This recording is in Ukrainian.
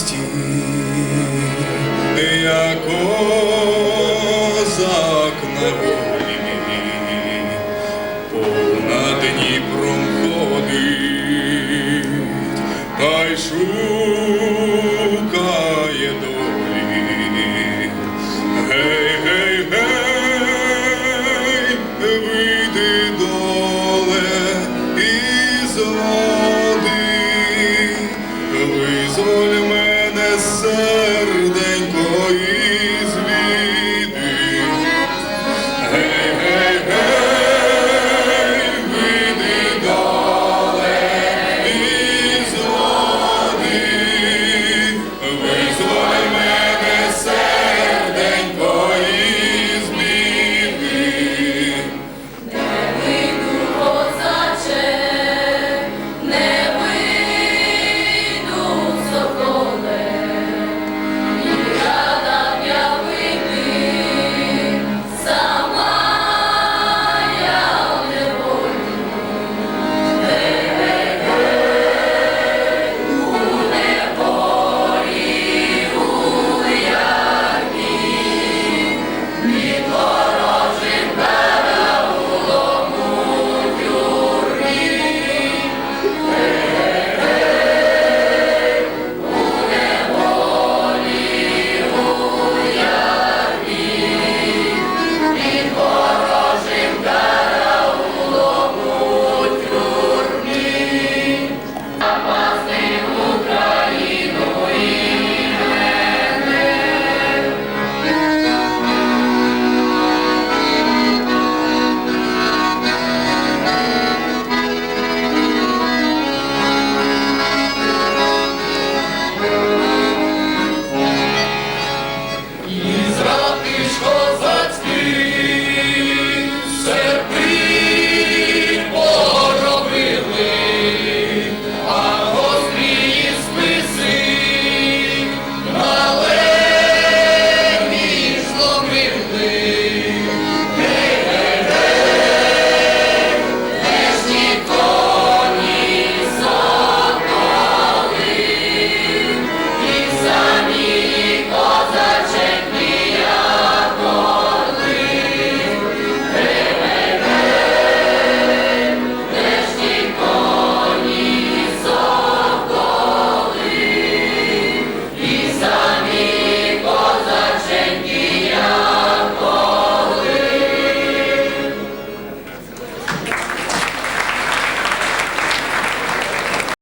двісті, я козак на волі, понад Дніпром ходить, та й шукає долі. Гей, гей, гей, вийди доле із води, визволь você.